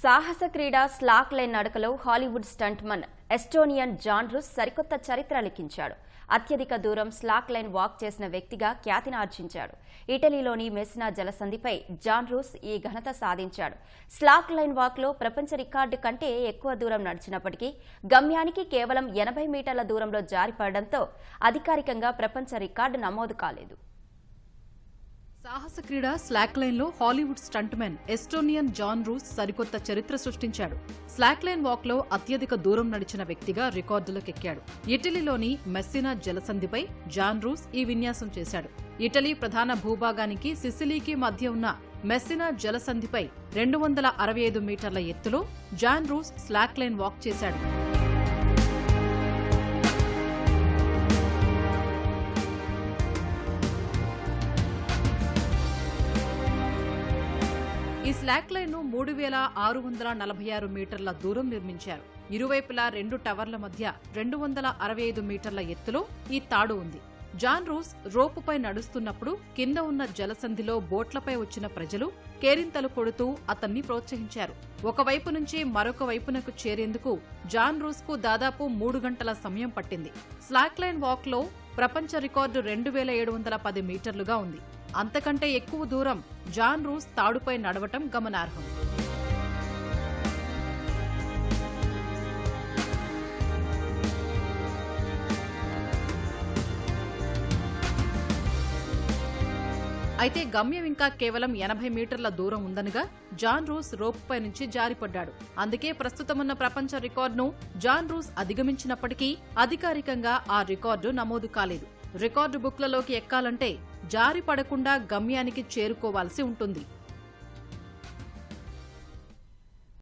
సాహస క్రీడ slack line నడకలో హాలీవుడ్ స్టంట్మన్ ఎస్టోనియన్ జాన్ సరికొత్త చరిత్ర లిఖించాడు అత్యధిక దూరం స్లాక్ లైన్ వాక్ చేసిన వ్యక్తిగా ఖ్యాతిని ఆర్జించాడు. ఇటలీలోని మెస్నా జలసంధిపై జాన్ రూస్ ఈ ఘనత సాధించాడు. స్లాక్ లైన్ వాక్లో ప్రపంచ రికార్డు కంటే ఎక్కువ దూరం నడిచినప్పటికీ గమ్యానికి కేవలం ఎనభై మీటర్ల దూరంలో జారిపడడంతో అధికారికంగా ప్రపంచ రికార్డు నమోదు కాలేదు. సాహస క్రీడ స్లాక్ లైన్లో Hollywood stuntmen Estonian Jaan Roos సరికొత్త చరిత్ర సృష్టించాడు. స్లాక్ లైన్ వాక్లో అత్యధిక దూరం నడిచిన వ్యక్తిగా రికార్డులకెక్కాడు. ఇటలీలోని మెస్సినా జలసంధిపై జాన్ రూస్ ఈ విన్యాసం చేశాడు. ఇటలీ ప్రధాన భూభాగానికి సిసిలీకి మధ్య ఉన్న మెస్సినా జలసంధిపై రెండు వందల అరవై ఐదు మీటర్ల ఎత్తులో John Roos slack line walk చేశాడు. ఈ స్లాక్ లైన్ను మూడు వేల ఆరు వందల నలభై ఆరు మీటర్ల దూరం నిర్మించారు. ఇరువైపులా రెండు టవర్ల మధ్య రెండు వందల అరవై ఐదు మీటర్ల ఎత్తులో ఈ తాడు ఉంది. జాన్ రూస్ రోపుపై నడుస్తున్నప్పుడు కింద ఉన్న జలసంధిలో బోట్లపై వచ్చిన ప్రజలు కేరింతలు కొడుతూ అతన్ని ప్రోత్సహించారు. ఒకవైపు నుంచి మరొక వైపునకు చేరేందుకు జాన్ రూస్కు దాదాపు మూడు గంటల సమయం పట్టింది. స్లాక్ లైన్ ప్రపంచ రికార్డు రెండు వేల ఏడు వందల పది మీటర్లుగా ఉంది. అంతకంటే ఎక్కువ దూరం జాన్ రూస్ తాడుపై నడవటం గమనార్హం. అయితే గమ్యం ఇంకా కేవలం ఎనభై మీటర్ల దూరం ఉందనగా జాన్ రూస్ రోప్పై నుంచి జారిపడ్డాడు. అందుకే ప్రస్తుతమున్న ప్రపంచ రికార్డును జాన్ రూస్ అధిగమించినప్పటికీ అధికారికంగా ఆ రికార్డు నమోదు కాలేదు. రికార్డు బుక్లలోకి ఎక్కాలంటే జారి పడకుండా గమ్యానికి చేరుకోవాల్సి ఉంటుంది.